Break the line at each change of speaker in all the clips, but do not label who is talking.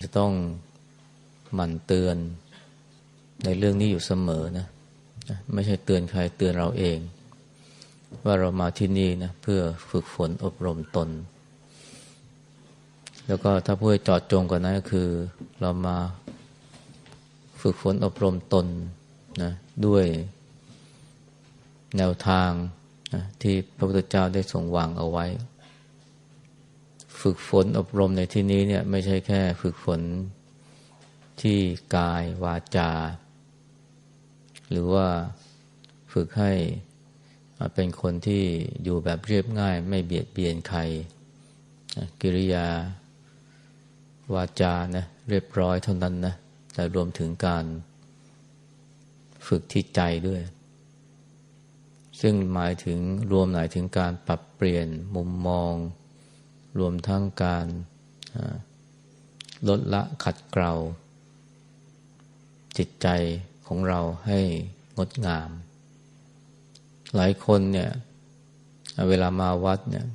จะต้องหมั่นเตือนในเรื่องนี้อยู่เสมอนะไม่ใช่เตือนใครเตือนเราเอง ว่าเรามาที่นี่นะเพื่อฝึกฝนอบรมตน แล้วก็ถ้าพูดจอดจงกว่านั้นก็คือ เรามาฝึกฝนอบรมตนนะด้วยแนวทางนะที่พระพุทธเจ้าได้ทรงวางเอาไว้ ฝึกฝนอบรมในที่นี้เนี่ยไม่ใช่แค่ฝึกฝนที่กายวาจา หรือว่าฝึกให้เป็นคนที่อยู่แบบเรียบง่าย ไม่เบียดเบียนใคร กิริยาวาจานะเรียบร้อยเท่านั้นนะแต่รวมถึงการฝึกที่ใจด้วย ซึ่งหมายถึงรวมหมายถึงการปรับเปลี่ยนมุมมอง รวมทั้งการลดละขัดเกลาจิตใจของเราให้งดงาม หลายคนเนี่ยเวลามาวัดเนี่ย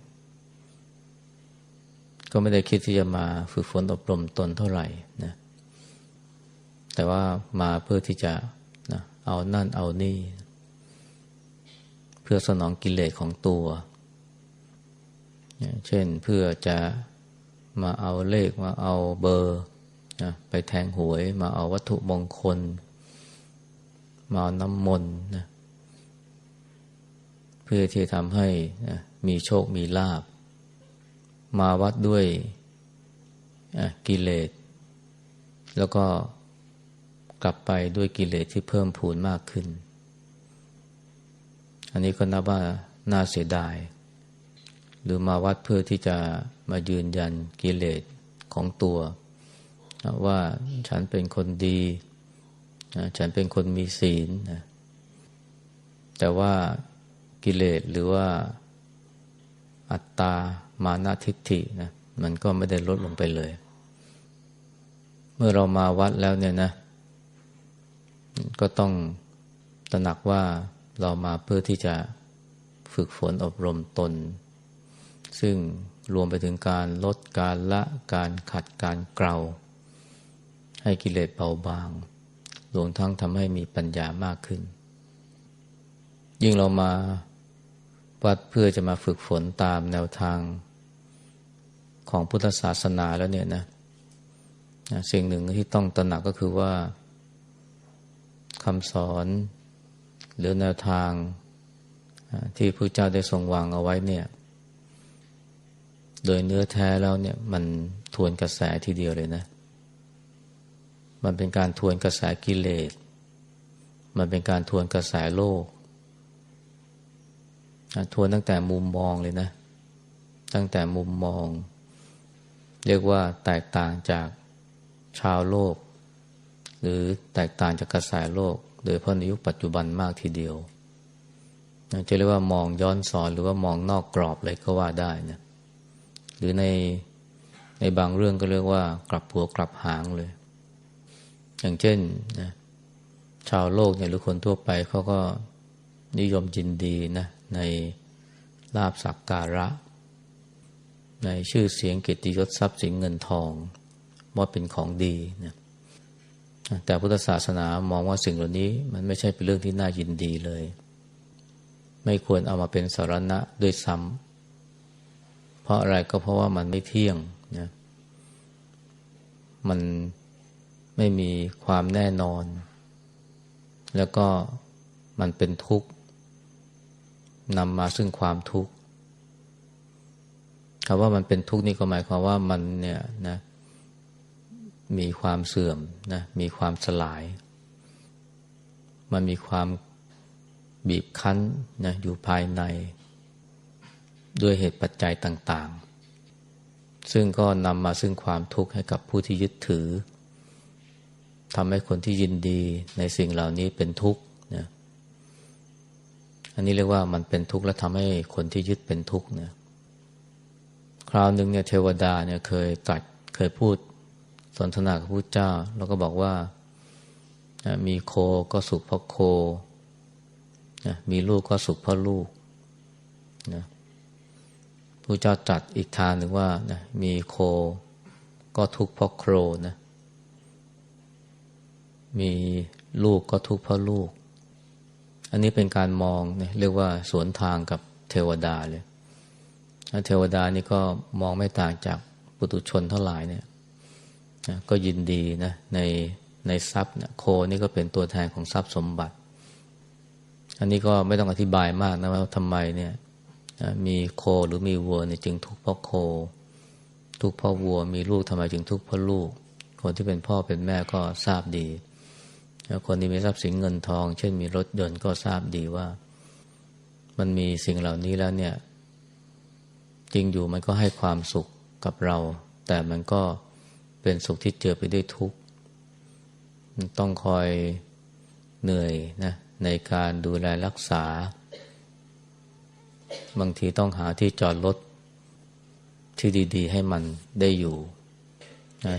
ก็ไม่ได้คิดที่จะมาฝึกฝนอบรมตนเท่าไหร่นะแต่ว่ามาเพื่อที่จะนะเอานั่นเอานี่ เพื่อสนองกิเลสของตัว เช่นเพื่อจะมาเอาเลขมาเอาเบอร์นะไปแทงหวยมาเอาวัตถุมงคล มาเอาน้ำมนต์นะเพื่อที่ทำให้นะมีโชคมีลาบ มาวัดด้วยกิเลส แล้วก็กลับไปด้วยกิเลสที่เพิ่มพูนมากขึ้น อันนี้ก็นับว่าน่าเสียดาย หรือมาวัดเพื่อที่จะมายืนยันกิเลสของตัว ว่าฉันเป็นคนดีฉันเป็นคนมีศีลนะแต่ว่ากิเลสหรือว่าอัตตามานาทิฏฐินะมันก็ไม่ได้ลดลงไปเลย เมื่อเรามาวัดแล้วเนี่ยนะ ก็ต้องตระหนักว่าเรามาเพื่อที่จะฝึกฝนอบรมตน ซึ่งรวมไปถึงการลดการละการขัดการเกลาให้กิเลสเบาบางรวมทั้งทำให้มีปัญญามากขึ้น ยิ่งเรามาวัดเพื่อจะมาฝึกฝนตามแนวทางของพุทธศาสนาแล้วเนี่ยนะสิ่งหนึ่งที่ต้องตระหนักก็คือว่าคำสอนหรือแนวทางที่พระเจ้าได้ทรงวางเอาไว้เนี่ย โดยเนื้อแท้แล้วเนี่ยมันทวนกระแสทีเดียวเลยนะ มันเป็นการทวนกระแสกิเลส มันเป็นการทวนกระแสโลก ทวนตั้งแต่มุมมองเลยนะ ตั้งแต่มุมมอง เรียกว่าแตกต่างจากชาวโลก หรือแตกต่างจากกระแสโลก โดยเพราะในยุคปัจจุบันมากทีเดียวจะเรียกว่ามองย้อนสอนหรือว่ามองนอกกรอบเลยก็ว่าได้นะ รือในในบางเรื่องก็เรียกว่ากลับหัวกลับหางเลย อย่างเช่นนะชาวโลกเนี่ยหรือคนทั่วไปเขาก็นิยมจินดีนะในลาบสักการะ ในชื่อเสียงเกียรติยศทรัพย์สินเงินทองว่าเป็นของดีนะแต่พุทธศาสนามองว่าสิ่งเหล่านี้ มันไม่ใช่เป็นเรื่องที่น่ายินดีเลย ไม่ควรเอามาเป็นสารณะด้วยซ้ำ เพราะอะไรก็เพราะว่ามันไม่เที่ยงนะมันไม่มีความแน่นอน แล้วก็มันเป็นทุกข์นำมาซึ่งความทุกข์คำว่ามันเป็นทุกข์นี่ก็หมายความว่ามันเนี่ยนะมีความเสื่อมนะมีความสลาย มันมีความบีบคั้นนะอยู่ภายใน ด้วยเหตุปัจจัยต่างๆ ซึ่งก็นำมาซึ่งความทุกข์ให้กับผู้ที่ยึดถือทำให้คนที่ยินดีในสิ่งเหล่านี้เป็นทุกข์นะอันนี้เรียกว่ามันเป็นทุกข์และทำให้คนที่ยึดเป็นทุกข์นี่ยคราวหนึ่งเนี่ยเทวดาเนี่ยเคยตัดเคยพูดสนทนากับพระเจ้า แล้วก็บอกว่ามีโคก็สุขเพราะโคนะมีลูกก็สุขเพราะลูกนะ พระเจ้าจัดอีกทางหนึ่งว่านะมีโคก็ทุกข์เพราะโครนะมีลูกก็ทุกข์เพราะลูก อันนี้เป็นการมองเนี่ยเรียกว่าสวนทางกับเทวดาเลยเทวดานี่ก็มองไม่ต่างจากปุตุชนเท่าไหร่เนี่ยก็ยินดีนะในในทรัพย์นะโคนี่ก็เป็นตัวแทนของทรัพย์สมบัติ อันนี้ก็ไม่ต้องอธิบายมากนะว่าทำไมเนี่ย มีโคหรือมีวัวเนี่ยจึงทุกข์เพราะโค ทุกข์เพราะวัว มีลูกทำไมจึงทุกข์เพราะลูก คนที่เป็นพ่อเป็นแม่ก็ทราบดีแล้วคนที่มีทรัพย์สินเงินทอง เช่นมีรถยนต์ก็ทราบดีว่า มันมีสิ่งเหล่านี้แล้วเนี่ย จริงอยู่มันก็ให้ความสุขกับเรา แต่มันก็เป็นสุขที่เจอไปด้วยทุกข์ต้องคอยเหนื่อยนะในการดูแลรักษา บางทีต้องหาที่จอดรถที่ดีๆ ให้มันได้อยู่นะ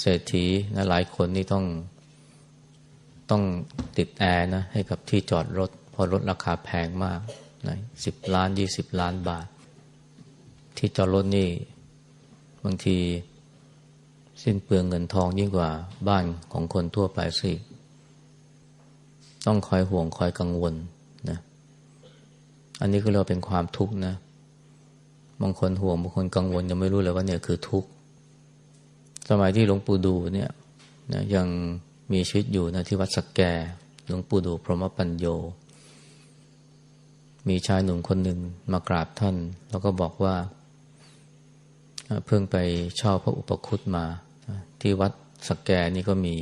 เศรษฐีนะหลายคนนี่ต้องต้องติดแอร์นะให้กับที่จอดรถเพราะรถราคาแพงมากนะสิบล้านยี่สิบล้านบาท ที่จอดรถนี่ บางทีสิ้นเปลืองเงินทองยิ่งกว่าบ้านของคนทั่วไปสิ ต้องคอยห่วงคอยกังวลน อันนี้ก็เราเป็นความทุกข์นะ บางคนห่วงบางคนกังวลยังไม่รู้เลยว่าเนี่ยคือทุกข์ สมัยที่หลวงปู่ดูเนี่ยนะยังมีชีวิตอยู่นะที่วัดสักแกหลวงปู่ดูพรหมปัญโย มีชายหนุ่มคนหนึ่งมากราบท่าน แล้วก็บอกว่า เพิ่งไปเช่าพระอุปคุตมา ที่วัดสแกนี่ก็มี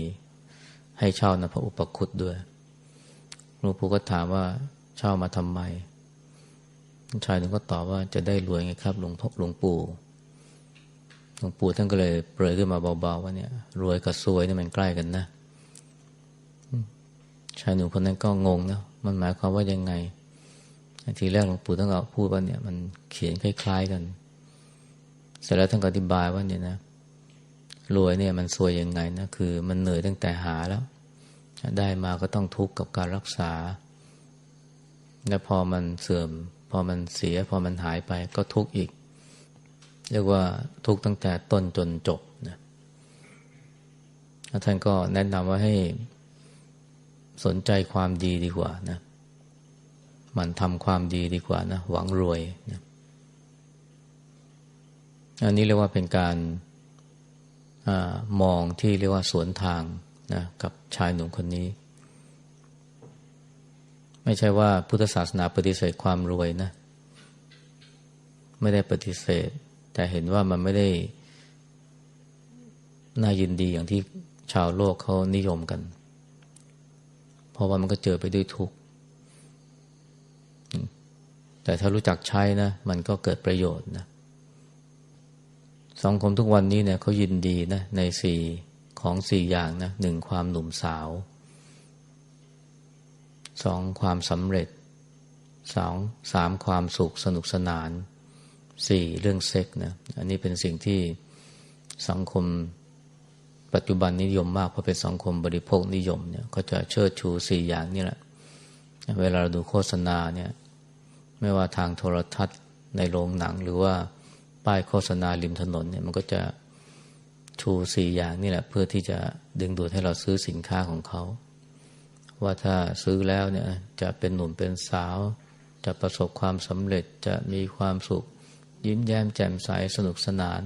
ให้เช่านะพระอุปคุตด้วยหลวงปู่ก็ถามว่าเช่ามาทำไม ชายหนึ่งก็ตอบว่าจะได้รวยไงครับหลวงพ่อหลวงปู่หลวงปู่ท่านก็เลยเปรยขึ้นมาเบาๆว่าเนี่ย รวยกับซวยนี่มันใกล้กันนะชายหนุ่มคนนั้นก็งงนะมันหมายความว่ายังไงทีแรกหลวงปู่ท่านก็พูดว่าเนี่ย มันเขียนคล้าย ๆกัน เสร็จแล้วท่านก็อธิบายว่าเนี่ยนะรวยเนี่ยมันสวยยังไงนะคือ มันเหนื่อยตั้งแต่หาแล้ว ได้มาก็ต้องทุกข์กับการรักษา และพอมันเสื่อม พอมันเสียพอมันหายไปก็ทุกข์อีก เรียกว่าทุกข์ตั้งแต่ต้นจนจบนะท่านก็แนะนำว่าให้สนใจความดีดีกว่านะมันทำความดีดีกว่านะหวังรวยนะอันนี้เรียกว่าเป็นการอมองที่เรียกว่าสวนทางนะกับชายหนุ่มคนนี้ ไม่ใช่ว่าพุทธศาสนาปฏิเสธความรวยนะ ไม่ได้ปฏิเสธ แต่เห็นว่ามันไม่ได้น่ายินดีอย่างที่ชาวโลกเขานิยมกัน เพราะว่ามันก็เจอไปด้วยทุกข์แต่ถ้ารู้จักใช้นะ มันก็เกิดประโยชน์นะสังคมทุกวันนี้เนี่ยเขายินดีนะในสี่ของสี่อย่างนะหนึ่งความหนุ่มสาว สองความสำเร็จสองสามความสุขสนุกสนานสี่เรื่องเซ็กนะอันนี้เป็นสิ่งที่สังคมปัจจุบันนิยมมากเพราะเป็นสังคมบริโภคนิยมเนี่ยก็จะเชิดชูสี่อย่างนี่แหละ เวลาเราดูโฆษณาเนี่ยไม่ว่าทางโทรทัศน์ในโรงหนังหรือว่าป้ายโฆษณาริมถนนเนี่ยมันก็จะชูสี่อย่างนี่แหละ เพื่อที่จะดึงดูดให้เราซื้อสินค้าของเขา ว่าถ้าซื้อแล้วเนี่ยจะเป็นหนุ่มเป็นสาว จะประสบความสำเร็จจะมีความสุข ยิ้มแย้มแจ่มใสสนุกสนาน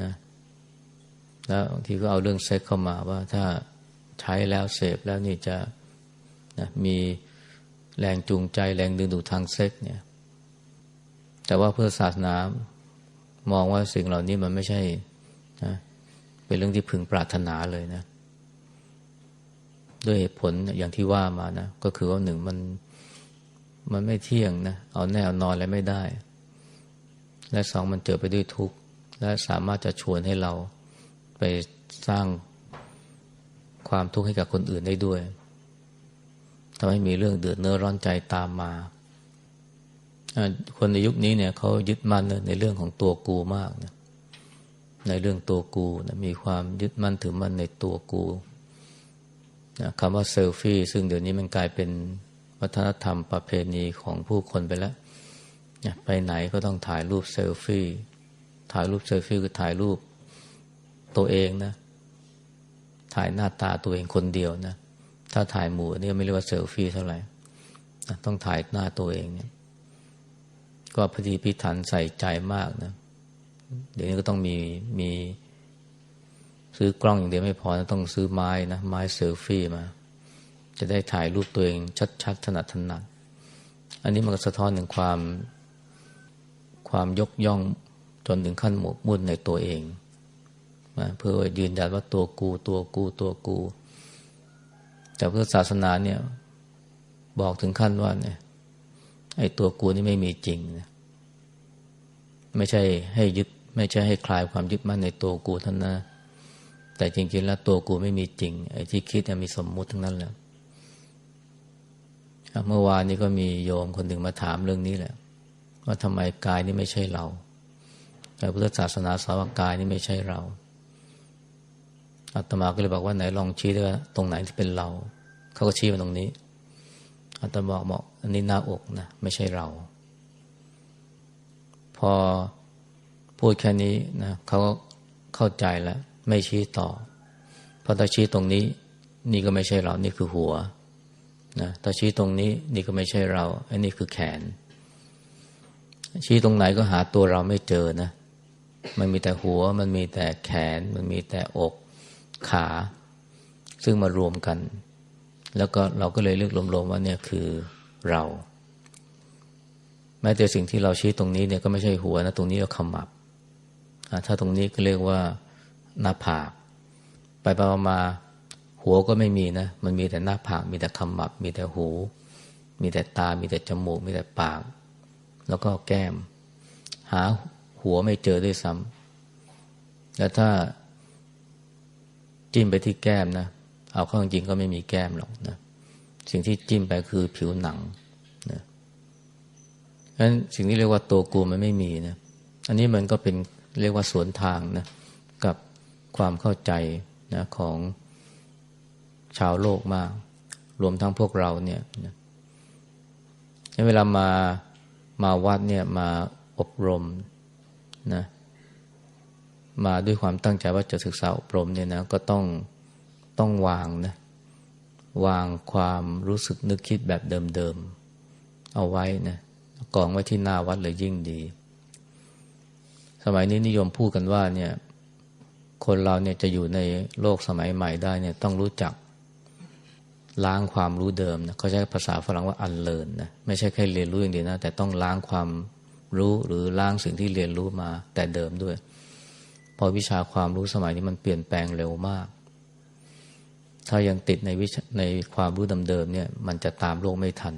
นะแล้วบางทีก็เอาเรื่องเซ็กเข้ามาว่าถ้าใช้แล้วเสพแล้วนี่จะนะมีแรงจูงใจแรงดึงดูดทางเซ็กเนี่ย แต่ว่าเพื่อศาสนามองว่าสิ่งเหล่านี้มันไม่ใช่นะเป็นเรื่องที่พึงปรารถนาเลยนะ ด้วยเหตุผลอย่างที่ว่ามานะ ก็คือว่าหนึ่งมันมันไม่เที่ยงนะ เอาแน่เอานอนอะไรไม่ได้ และสองมันเจอไปด้วยทุกข์ และสามารถจะชวนให้เราไปสร้างความทุกข์ให้กับคนอื่นได้ด้วยทำให้มีเรื่องเดือดเนื้อร้อนใจตามมาคนในยุคนี้เนี่ยเขายึดมั่นในเรื่องของตัวกูมากนะในเรื่องตัวกูนะมีความยึดมั่นถือมั่นในตัวกู นะคำว่าเซลฟี่ซึ่งเดี๋ยวนี้มันกลายเป็นวัฒนธรรมประเพณีของผู้คนไปแล้วนะไปไหนก็ต้องถ่ายรูปเซลฟี่ ถ่ายรูปเซลฟี่คือถ่ายรูปตัวเองนะ ถ่ายหน้าตาตัวเองคนเดียวนะ ถ้าถ่ายหมู่นี่ไม่เรียกว่าเซลฟี่เท่าไหร่ต้องถ่ายหน้าตัวเองเนี่ย ก็พอดีพิถันใส่ใจมากนะ เดี๋ยวนี้ก็ต้องมีมี ซื้อกล้องอย่างเดียวไม่พอนะต้องซื้อไม้นะไม้เซลฟี่มา จะได้ถ่ายรูปตัวเองชัดๆถนัดถนัดอันนี้มันก็สะท้อนถึงความความยกย่องจนถึงขั้นหมกมุ่นในตัวเองนะเพื่อยืนยันว่าตัวกูตัวกูตัวกู แต่เพื่อศาสนาเนี่ยบอกถึงขั้นว่าเนี่ยไอ้ตัวกูนี่ไม่มีจริงนะไม่ใช่ให้ยึด ไม่ใช่ให้คลายความยึดมั่นในตัวกูท่านนะ แต่จริงๆแล้วตัวกูไม่มีจริง ไอ้ที่คิดมีสมมุติทั้งนั้นแหละเมื่อวานนี้ก็มีโยมคนหนึ่งมาถามเรื่องนี้แหละ ว่าทำไมกายนี่ไม่ใช่เรา แต่พุทธศาสนาสาวกายนี่ไม่ใช่เราอาตมาก็เลยบอกว่าไหนลองชี้ด้วยตรงไหนที่เป็นเรา เขาก็ชี้มาตรงนี้อาตมาบอกอันนี้หน้าอกนะไม่ใช่เรา พอพูดแค่นี้นะเขาก็เข้าใจแล้ว ไม่ชี้ต่อ เพราะถ้าชี้ตรงนี้ นี่ก็ไม่ใช่เรา นี่คือหัวนะถ้าชี้ตรงนี้ นี่ก็ไม่ใช่เราไอันนี้คือแขน ชี้ตรงไหนก็หาตัวเราไม่เจอนะ มันมีแต่หัว มันมีแต่แขน มันมีแต่อกขา ซึ่งมารวมกัน แล้วก็เราก็เลยเลือกรวมๆว่าเนี่ยคือเรา แม้แต่สิ่งที่เราชี้ตรงนี้เนี่ยก็ไม่ใช่หัวนะ ตรงนี้ก็ขมับ ถ้าตรงนี้ก็เรียกว่า หน้าผาก ไปไปมาหัวก็ไม่มีนะ มันมีแต่หน้าผาก มีแต่ขมับ มีแต่หู มีแต่ตา มีแต่จมูก มีแต่ปาก แล้วก็แก้ม หาหัวไม่เจอด้วยซ้ำแล้วถ้าจิ้มไปที่แก้มนะ เอาเข้าจริงก็ไม่มีแก้มหรอกนะ สิ่งที่จิ้มไปคือผิวหนังนะฉะนั้นสิ่งที่เรียกว่าตัวกูมันไม่มีนะ อันนี้มันก็เป็นเรียกว่าสวนทางนะ ความเข้าใจนะของชาวโลกมาก รวมทั้งพวกเราเนี่ยนะเวลามามาวัดเนี่ยมาอบรมนะมาด้วยความตั้งใจว่าจะศึกษาอบรมเนี่ยนะก็ต้องต้องวางนะวางความรู้สึกนึกคิดแบบเดิมๆ เอาไว้นะกองไว้ที่หน้าวัดเลยยิ่งดี สมัยนี้นิยมพูดกันว่าเนี่ย คนเราเนี่ยจะอยู่ในโลกสมัยใหม่ได้เนี่ยต้องรู้จักล้างความรู้เดิมนะเขาใช้ภาษาฝรั่งว่าอันเลินนะไม่ใช่แค่เรียนรู้อย่างเดียวนะ แต่ต้องล้างความรู้หรือล้างสิ่งที่เรียนรู้มาแต่เดิมด้วย พอวิชาความรู้สมัยนี้มันเปลี่ยนแปลงเร็วมาก ถ้ายังติดในวิชในความรู้เดิมๆเนี่ย มันจะตามโลกไม่ทัน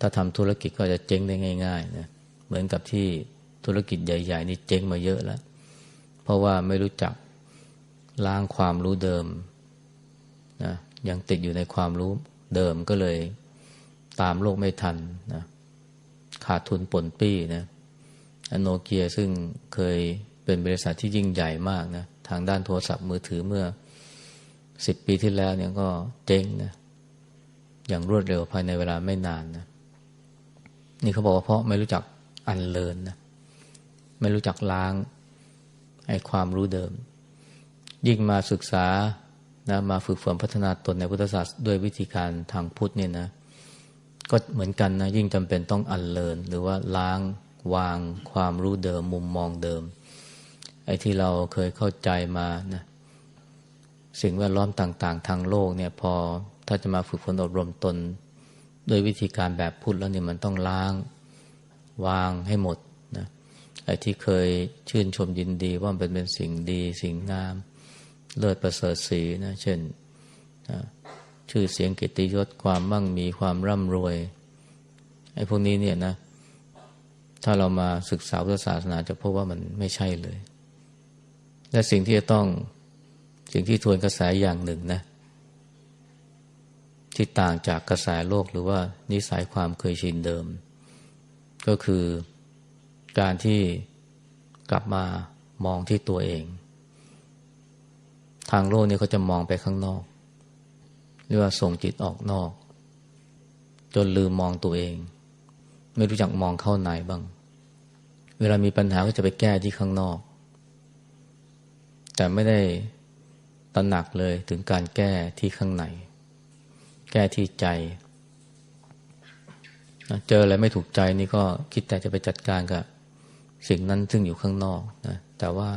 ถ้าทำธุรกิจก็จะเจ๊งได้ง่ายๆนะเหมือนกับที่ธุรกิจใหญ่ ๆ นี่เจ๊งมาเยอะแล้ว เพราะว่าไม่รู้จัก ล้างความรู้เดิมนะยังติดอยู่ในความรู้เดิมก็เลยตามโลกไม่ทันนะขาดทุนปนปี้นะโนเกียซึ่งเคยเป็นบริษัทที่ยิ่งใหญ่มากนะทางด้านโทรศัพท์มือถือเมื่อสิบปีที่แล้วเนี่ยก็เจ๊งนะอย่างรวดเร็วภายในเวลาไม่นานนะนี่เขาบอกว่าเพราะไม่รู้จักอันเลินนะไม่รู้จักล้างไอ้ความรู้เดิม ยิ่งมาศึกษานะมาฝึกฝนพัฒนาตนในพุทธศาสตร์ด้วยวิธีการทางพุทธเนี่ยนะก็เหมือนกันนะยิ่งจำเป็นต้องอันเลินหรือว่าล้างวางความรู้เดิมมุมมองเดิม ไอ้ที่เราเคยเข้าใจมานะสิ่งแวดล้อมต่าง ๆ ทางโลกเนี่ยพอถ้าจะมาฝึกฝนอบรมตน ด้วยวิธีการแบบพุทธแล้วเนี่ยมันต้องล้าง วางให้หมดนะไอ้ที่เคยชื่นชมยินดีว่าเป็นเป็นสิ่งดีสิ่งงาม เลิศประเสริฐสีนะเช่นนะชื่อเสียงกิตติยศความมั่งมีความร่ำรวยไอ้พวกนี้เนี่ยนะ ถ้าเรามาศึกษาพุทธศาสนาจะพบว่ามันไม่ใช่เลย และสิ่งที่จะต้องสิ่งที่ทวนกระแสอย่างหนึ่งนะ ที่ต่างจากกระแสโลกหรือว่านิสัยความเคยชินเดิม ก็คือการที่กลับมามองที่ตัวเอง ทางโลกนี่เขาจะมองไปข้างนอกเรียกว่าส่งจิตออกนอก จนลืมมองตัวเอง ไม่รู้จักมองเข้าในบ้าง เวลามีปัญหาก็จะไปแก้ที่ข้างนอก แต่ไม่ได้ตระหนักเลยถึงการแก้ที่ข้างใน แก้ที่ใจ เจออะไรไม่ถูกใจนี่ก็คิดแต่จะไปจัดการกับสิ่งนั้นซึ่งอยู่ข้างนอกนะแต่ว่า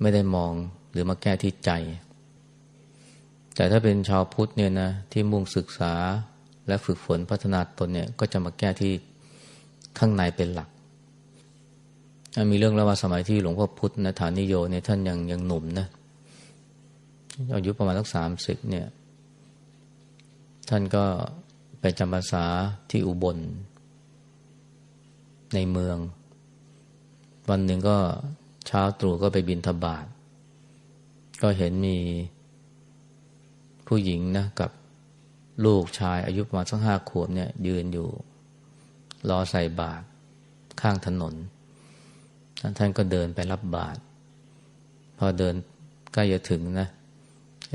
ไม่ได้มอง หรือมาแก้ที่ใจ แต่ถ้าเป็นชาวพุทธเนี่ยนะที่มุ่งศึกษาและฝึกฝนพัฒนาตนเนี่ยก็จะมาแก้ที่ข้างในเป็นหลัก มีเรื่องเล่าว่าสมัยที่หลวงพ่อพุทธนะฐานิโยเนี่ยท่านยังยังหนุ่มนะอายุประมาณสักสามสิบเนี่ย ท่านก็ไปจำพรรษาที่อุบล ในเมือง วันหนึ่งก็เช้าตรู่ก็ไปบินทบาท ก็เห็นมีผู้หญิงนะกับลูกชายอายุประมาณสักห้าขวบเนี่ย ยืนอยู่ รอใส่บาตรข้างถนน ท่านก็เดินไปรับบาตรพอเดินใกล้จะถึงนะ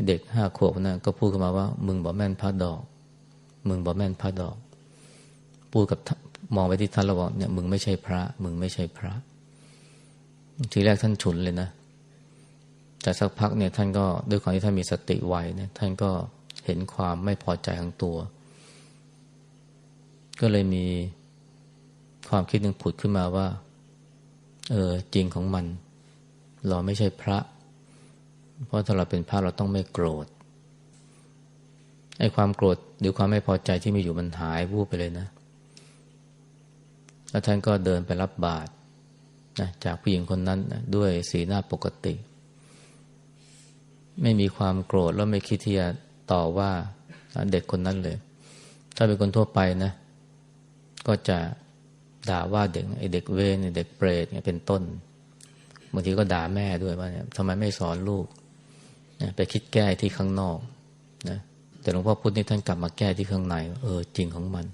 เด็กห้าขวบนะก็พูดขึ้นมาว่า มึงบอกแม่นพระดอก มึงบอกแม่นพระดอก พูดกับมองไปที่ท่านแล้วบอกเนี่ย มึงไม่ใช่พระ มึงไม่ใช่พระ ทีแรกท่านฉุนเลยนะ แต่สักพักเนี่ยท่านก็ด้วยความที่ท่านมีสติไวเนี่ยท่านก็เห็นความไม่พอใจของตัว ก็เลยมีความคิดหนึ่งผุดขึ้นมาว่า เออจริงของมัน เราไม่ใช่พระ เพราะถ้าเราเป็นพระเราต้องไม่โกรธไอ้ความโกรธหรือความไม่พอใจที่มีอยู่มันหายวูบไปเลยนะ แล้วท่านก็เดินไปรับบาตรนะจากผู้หญิงคนนั้นนะด้วยสีหน้าปกติ ไม่มีความโกรธแล้วไม่คิดที่จะต่อว่าเด็กคนนั้นเลย ถ้าเป็นคนทั่วไปนะ ก็จะด่าว่าเด็กไอเด็กเวนเด็กเปรตเนี่ยเป็นต้นบางทีก็ด่าแม่ด้วยว่าเนี่ยทำไมไม่สอนลูกนะไปคิดแก้ที่ข้างนอกนะแต่หลวงพ่อพุธนี่ท่านกลับมาแก้ที่ข้างใน เออจริงของมัน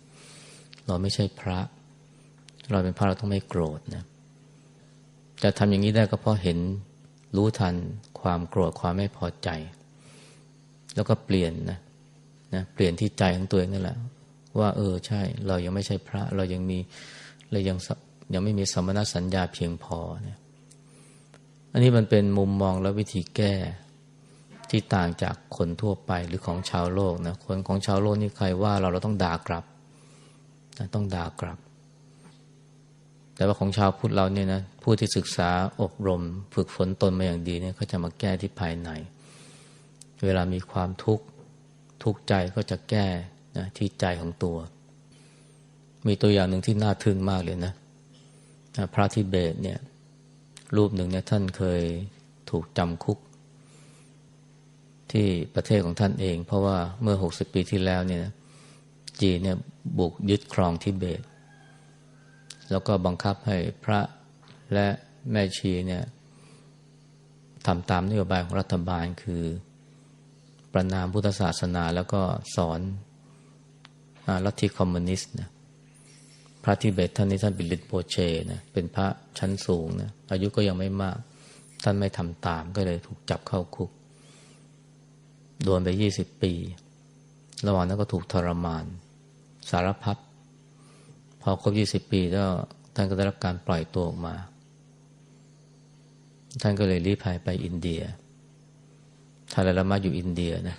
เราไม่ใช่พระ เราเป็นพระเราต้องไม่โกรธนะจะทำอย่างนี้ได้ก็เพราะเห็น รู้ทันความโกรธความไม่พอใจ แล้วก็เปลี่ยนนะนะเปลี่ยนที่ใจของตัวเองนั่นแหละ ว่า เออใช่ เรายังไม่ใช่พระ เรายังมีเรายังยังไม่มีสมณสัญญาเพียงพอเนี่ยอันนี้มันเป็นมุมมองและวิธีแก้ที่ต่างจากคนทั่วไปหรือของชาวโลกนะคนของชาวโลกนี่ใครว่าเราเราต้องด่ากลับ ต้องด่ากลับ แต่ว่าของชาวพุทธเราเนี่ยนะผู้ที่ศึกษาอบรม ฝึกฝนตนมาอย่างดีเนี่ยเขาจะมาแก้ที่ภายใน เวลามีความทุกข์ทุกข์ใจก็จะแก้นะที่ใจของตัว มีตัวอย่างหนึ่งที่น่าทึ่งมากเลยนะพระทิเบตเนี่ยรูปหนึ่งเนี่ยท่านเคยถูกจำคุก ที่ประเทศของท่านเอง เพราะว่าเมื่อหกสิบปีที่แล้วเนี่ยจีนเนี่ยบุกยึดครองทิเบต แล้วก็บังคับให้พระและแม่ชีเนี่ยทำตามนโยบายของรัฐบาลคือ ประนามพุทธศาสนาแล้วก็สอนลัทธิคอมมิวนิสต์นะพระทิเบตท่านนี้ท่านบิลิตโปเชนะเป็นพระชั้นสูงนะอายุก็ยังไม่มาก ท่านไม่ทำตามก็เลยถูกจับเข้าคุก โดนไปยี่สิบปี ระหว่างนั้นก็ถูกทรมาน สารพัด พอครบยี่สิบปีแล้วท่านก็ได้รับการปล่อยตัวออกมา ท่านก็เลยรีบายไปอินเดียท่านแล้วมาอยู่อินเดียนะ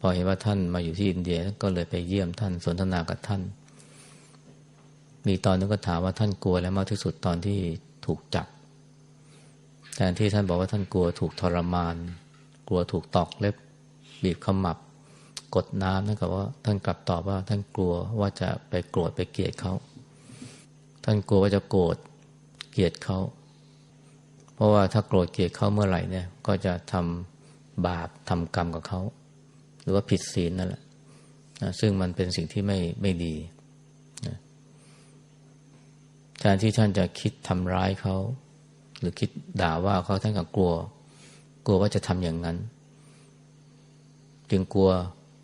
พอเห็นว่าท่านมาอยู่ที่อินเดียก็เลยไปเยี่ยมท่านสนทนากับท่าน มีตอนนึงก็ถามว่าท่านกลัวแล้วมากที่สุดตอนที่ถูกจับแทนที่ท่านบอกว่าท่านกลัวถูกทรมาน กลัวถูกตอกเล็บ บีบขมับ กดน้ำนั่นก็ว่าท่านกลับตอบว่าท่านกลัวว่าจะไปโกรธไปเกลียดเขา ท่านกลัวว่าจะโกรธเกลียดเขา เพราะว่าถ้าโกรธเกลียดเขาเมื่อไหร่เนี่ย ก็จะทำบาปทำกรรมกับเขา หรือว่าผิดศีลนั่นแหละนะซึ่งมันเป็นสิ่งที่ไม่ไม่ดีนะแทนที่ท่านจะคิดทำร้ายเขา หรือคิดด่าว่าเขาท่านก็กลัว กลัวว่าจะทำอย่างนั้น จึงกลัว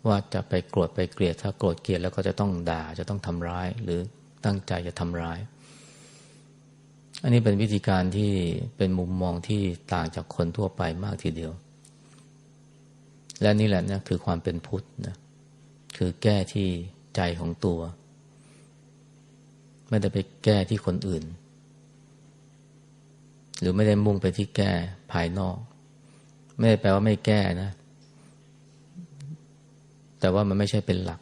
ว่าจะไปโกรธไปเกลียด ถ้าโกรธเกลียดแล้วก็จะต้องด่าจะต้องทำร้ายหรือ ตั้งใจจะทำร้าย อันนี้เป็นวิธีการที่เป็นมุมมองที่ต่างจากคนทั่วไปมากทีเดียว และนี่แหละนะคือความเป็นพุทธนะคือแก้ที่ใจของตัว ไม่ได้ไปแก้ที่คนอื่น หรือไม่ได้มุ่งไปที่แก้ภายนอก ไม่ได้แปลว่าไม่แก้นะแต่ว่ามันไม่ใช่เป็นหลัก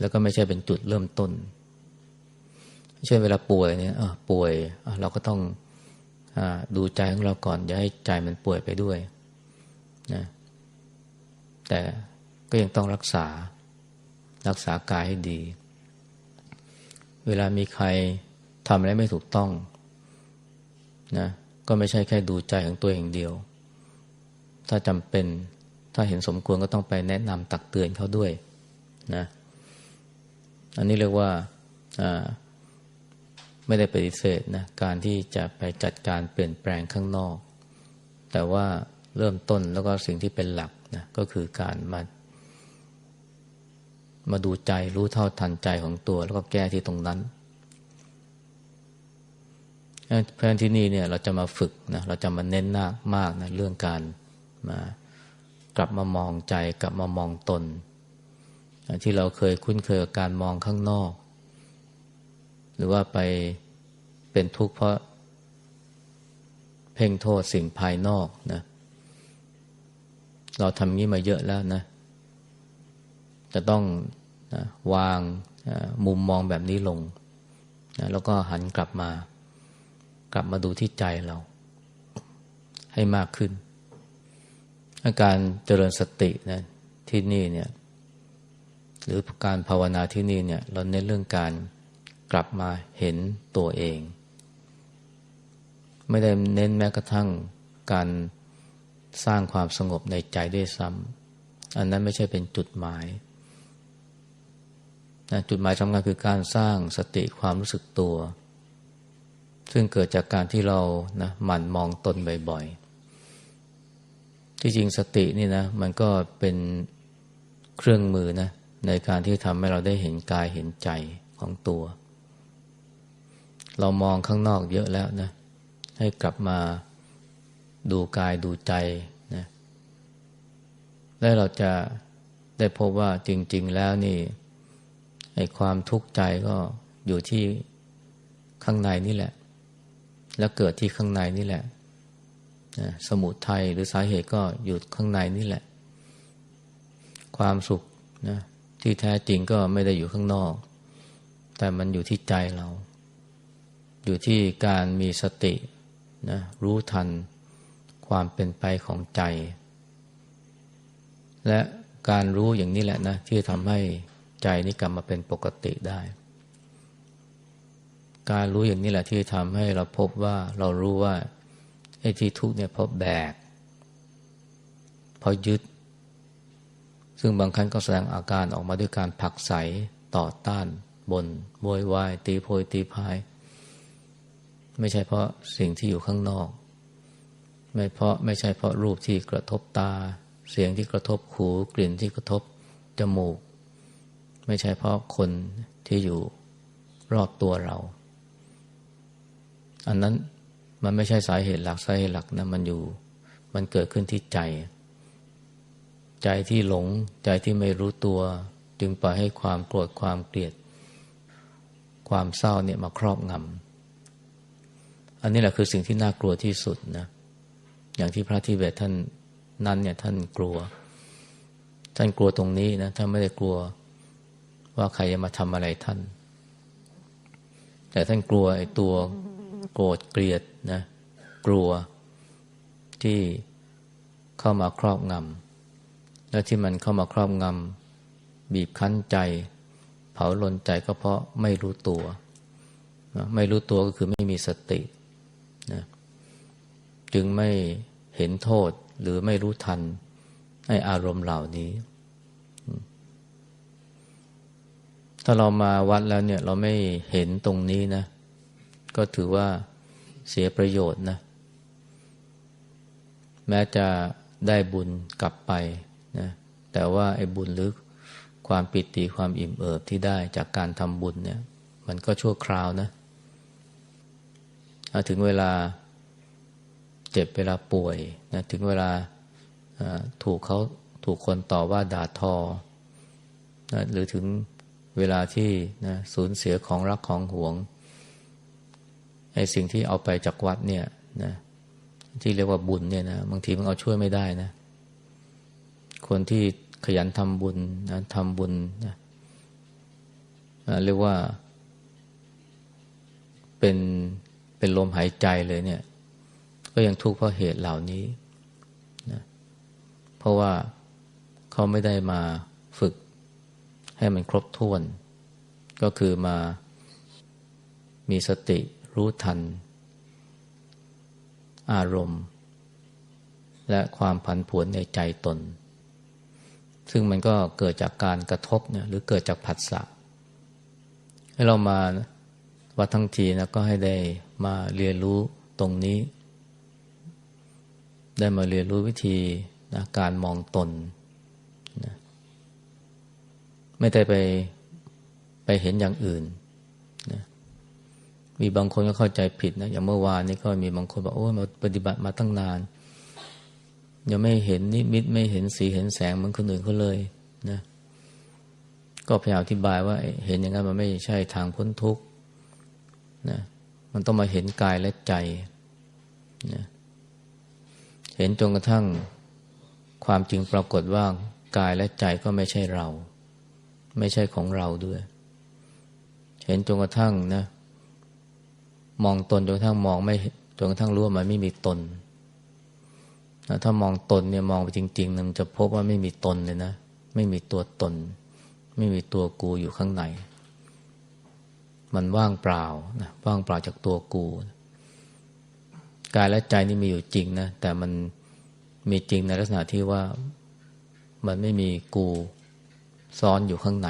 แล้วก็ไม่ใช่เป็นจุดเริ่มต้น เช่นเวลาป่วยเนี่ยป่วยเราก็ต้องอดูใจของเราก่อน อย่าให้ใจมันป่วยไปด้วยนะแต่ก็ยังต้องรักษารักษากายให้ดี เวลามีใครทำอะไรไม่ถูกต้องนะก็ไม่ใช่แค่ดูใจของตัวเองเดียว ถ้าจำเป็นถ้าเห็นสมควรก็ต้องไปแนะนำตักเตือนเขาด้วยนะอันนี้เรียกว่า ไม่ได้ปฏิเสธนะการที่จะไปจัดการเปลี่ยนแปลงข้างนอก แต่ว่าเริ่มต้นแล้วก็สิ่งที่เป็นหลักนะก็คือการมามาดูใจรู้เท่าทันใจของตัว แล้วก็แก้ที่ตรงนั้นเพราะฉะนั้นที่นี่เนี่ยเราจะมาฝึกนะเราจะมาเน้นหนักมากนะเรื่องการมากลับมามองใจกลับมามองตน ที่เราเคยคุ้นเคยกับการมองข้างนอก หรือว่าไปเป็นทุกข์เพราะ เพ่งโทษสิ่งภายนอกนะ เราทำงี้มาเยอะแล้วนะ จะต้องนะวางนะมุมมองแบบนี้ลงนะแล้วก็หันกลับมา กลับมาดูที่ใจเรา ให้มากขึ้น อาการเจริญสตินะที่นี่เนี่ย หรือการภาวนาที่นี่เนี่ย เราเน้นเรื่องการ กลับมาเห็นตัวเอง ไม่ได้เน้นแม้กระทั่งการสร้างความสงบในใจด้วยซ้ำอันนั้นไม่ใช่เป็นจุดหมายนะจุดหมายสำคัญคือการสร้างสติความรู้สึกตัว ซึ่งเกิดจากการที่เรานะหมั่นมองตนบ่อยๆ ที่จริงสตินี่นะ มันก็เป็นเครื่องมือนะในการที่ทำให้เราได้เห็นกายเห็นใจของตัว เรามองข้างนอกเยอะแล้วนะ ให้กลับมาดูกายดูใจนะแล้เราจะได้พบว่าจริง ๆ แล้วนี่ไอ้ความทุกข์ใจก็อยู่ที่ข้างในนี่แหละ แล้วเกิดที่ข้างในนี่แหละนะสมุทัยหรือสาเหตุก็อยู่ข้างในนี่แหละ ความสุขนะที่แท้จริงก็ไม่ได้อยู่ข้างนอก แต่มันอยู่ที่ใจเรา อยู่ที่การมีสตินะรู้ทันความเป็นไปของใจ และการรู้อย่างนี้แหละนะที่ทำให้ใจนี้กลับมาเป็นปกติได้ การรู้อย่างนี้แหละที่ทำให้เราพบว่าเรารู้ว่าไอ้ที่ทุกเนี่ยเพราะแบกเพราะยึด ซึ่งบางครั้งก็แสดงอาการออกมาด้วยการผักใสต่อต้านบนบวยวายตีโพยตีพาย ไม่ใช่เพราะสิ่งที่อยู่ข้างนอก ไม่เพราะไม่ใช่เพราะรูปที่กระทบตา เสียงที่กระทบหูกลิ่นที่กระทบจมูก ไม่ใช่เพราะคนที่อยู่รอบตัวเรา อันนั้นมันไม่ใช่สาเหตุหลักสาเหตุหลักนะมันอยู่ มันเกิดขึ้นที่ใจ ใจที่หลงใจที่ไม่รู้ตัว จึงปล่อยให้ความโกรธความเกลียด ความเศร้าเนี่ยมาครอบงำ อันนี้แหละคือสิ่งที่น่ากลัวที่สุดนะอย่างที่พระทิเบตท่านนั้นเนี่ยท่านกลัว ท่านกลัวตรงนี้นะท่านไม่ได้กลัวว่าใครจะมาทำอะไรท่าน แต่ท่านกลัวไอ้ตัวโกรธเกลียดนะ กลัวที่เข้ามาครอบงำและที่มันเข้ามาครอบงำบีบคั้นใจ เผาลนใจก็เพราะไม่รู้ตัว ไม่รู้ตัวก็คือไม่มีสติ จึงไม่เห็นโทษหรือไม่รู้ทันในอารมณ์เหล่านี้ ถ้าเรามาวัดแล้วเนี่ยเราไม่เห็นตรงนี้นะ ก็ถือว่าเสียประโยชน์นะ แม้จะได้บุญกลับไปนะแต่ว่าไอ้บุญหรือความปิติความอิ่มเอิบที่ได้จากการทำบุญเนี่ย มันก็ชั่วคราวนะถึงเวลา เจ็บเวลาป่วยนะถึงเวลาถูกเขาถูกคนต่อว่าด่าทอนะหรือถึงเวลาที่นะสูญเสียของรักของหวงไอ้สิ่งที่เอาไปจากวัดเนี่ยนะที่เรียกว่าบุญเนี่ยนะบางทีมันเอาช่วยไม่ได้นะ คนที่ขยันทำบุญนะทำบุญนะเรียกว่าเป็นเป็นลมหายใจเลยเนี่ย ก็ยังทุกข์เพราะเหตุเหล่านี้นะเพราะว่าเขาไม่ได้มาฝึกให้มันครบถ้วน ก็คือมามีสติรู้ทัน อารมณ์ และความผันผวนในใจตน ซึ่งมันก็เกิดจากการกระทบเนี่ยหรือเกิดจากผัสสะให้เรามาวัดทั้งทีนะก็ให้ได้มาเรียนรู้ตรงนี้ ได้มาเรียนรู้วิธีนะการมองตนนะไม่ได้ไปไปเห็นอย่างอื่นนะมีบางคนก็เข้าใจผิดนะอย่างเมื่อวานนี้ก็มีบางคนบอกโอ้มาปฏิบัติมาตั้งนาน ยังไม่เห็นนิมิตไม่เห็นสีเห็นแสงเหมือนคนอื่นเขาเลยนะก็พยายามอธิบายว่าเห็นอย่างนั้นมันไม่ใช่ทางพ้นทุกข์นะมันต้องมาเห็นกายและใจนะ เห็นจนกระทั่งความจริงปรากฏว่ากายและใจก็ไม่ใช่เรา ไม่ใช่ของเราด้วย เห็นจนกระทั่งนะ มองตนจนกระทั่งมองไม่จนกระทั่งรู้ว่ามันไม่มีตนนะถ้ามองตนเนี่ยมองไปจริงๆมันจะพบว่าไม่มีตนเลยนะ ไม่มีตัวตน ไม่มีตัวกูอยู่ข้างใน มันว่างเปล่านะว่างเปล่าจากตัวกู กายและใจนี่มีอยู่จริงนะแต่มันมีจริงในลักษณะที่ว่ามันไม่มีกูซ้อนอยู่ข้างใน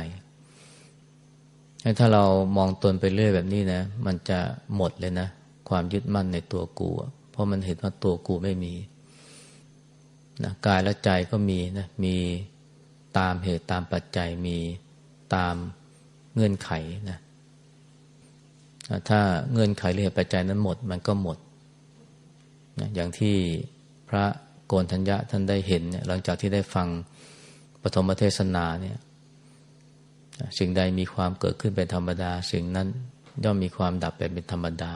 ถ้าเรามองตนไปเรื่อยแบบนี้นะ มันจะหมดเลยนะ ความยึดมั่นในตัวกู เพราะมันเห็นว่าตัวกูไม่มีนะกายและใจก็มีนะมีตามเหตุตามปัจจัยมีตามเงื่อนไขนะถ้าเงื่อนไขหรือเหตุปัจจัยนั้นหมด มันก็หมด นะอย่างที่พระโกนทัญญะท่านได้เห็นเนี่ยหลังจากที่ได้ฟังปฐมเทศนาเนี่ยสิ่งใดมีความเกิดขึ้นเป็นธรรมดา สิ่งนั้นย่อมมีความดับไปเป็นธรรมดา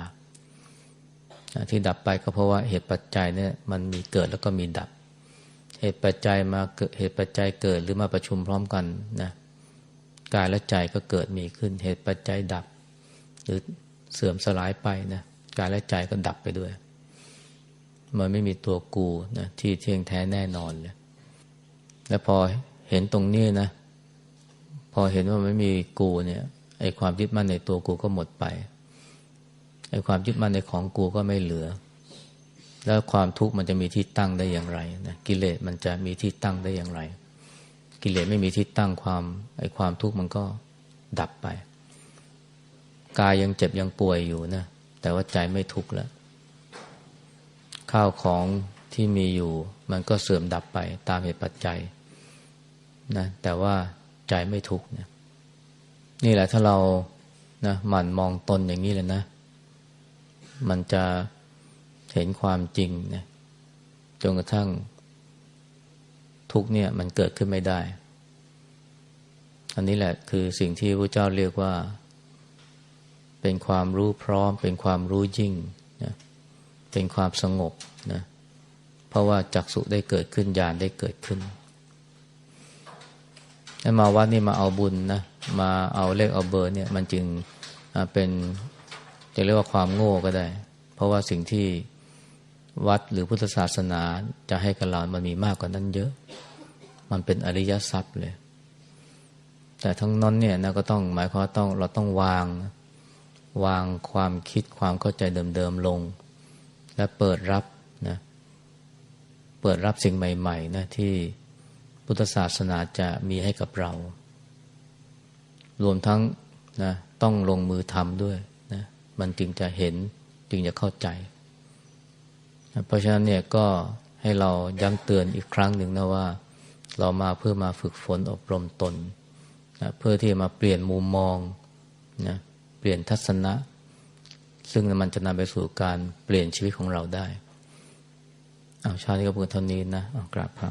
ที่ดับไปก็เพราะว่าเหตุปัจจัยเนี่ยมันมีเกิดแล้วก็มีดับ เหตุปัจจัยมาเกิดเหตุปัจจัยเกิดหรือมาประชุมพร้อมกันนะกายและใจก็เกิดมีขึ้น เหตุปัจจัยดับ หรือเสื่อมสลายไปนะกายและใจก็ดับไปด้วย มันไม่มีตัวกูนะที่เที่ยงแท้แน่นอนเลยแล้วพอเห็นตรงนี้นะ พอเห็นว่าไม่มีกูเนี่ยไอ้ความยึดมั่นในตัวกูก็หมดไปไอ้ความยึดมั่นในของกูก็ไม่เหลือ แล้วความทุกข์มันจะมีที่ตั้งได้อย่างไรนะกิเลสมันจะมีที่ตั้งได้อย่างไร กิเลสไม่มีที่ตั้งความไอ้ความทุกข์มันก็ดับไป กายยังเจ็บยังป่วยอยู่นะแต่ว่าใจไม่ทุกข์แล้ว ข้าวของที่มีอยู่ มันก็เสื่อมดับไปตามเหตุปัจจัยนะแต่ว่าใจไม่ทุกข์เนี่ยนี่แหละถ้าเรานะหมั่นมองตนอย่างนี้เลยนะ มันจะเห็นความจริงนะจนกระทั่งทุกเนี่ยมันเกิดขึ้นไม่ได้ อันนี้แหละคือสิ่งที่พระเจ้าเรียกว่า เป็นความรู้พร้อม เป็นความรู้ยิ่ง เป็นความสงบนะเพราะว่าจักสุได้เกิดขึ้นญาณได้เกิดขึ้นให้มาวัดนี่มาเอาบุญนะมาเอาเลขเอาเบอร์เนี่ยมันจึงเป็นจะเรียกว่าความโง่ก็ได้ เพราะว่าสิ่งที่วัดหรือพุทธศาสนาจะให้กับเรามันมีมากกว่านั้นเยอะ มันเป็นอริยทรัพย์เลย แต่ทั้งนั้นเนี่ยนะก็ต้องหมายความว่าต้องเราต้องวาง วางความคิดความเข้าใจเดิมๆลง และเปิดรับนะเปิดรับสิ่งใหม่ ๆ นะที่พุทธศาสนาจะมีให้กับเรา รวมทั้งนะต้องลงมือทำด้วยนะมันจึงจะเห็นจึงจะเข้าใจนะเพราะฉะนั้นเนี่ยก็ให้เราย้ำเตือนอีกครั้งหนึ่งนะว่า เรามาเพื่อมาฝึกฝนอบรมตนนะเพื่อที่มาเปลี่ยนมุมมองนะเปลี่ยนทัศนะ ซึ่งมันจะนำไปสู่การเปลี่ยนชีวิตของเราได้ เอาชาติก็พูดเท่านี้นะ เอากราบพระ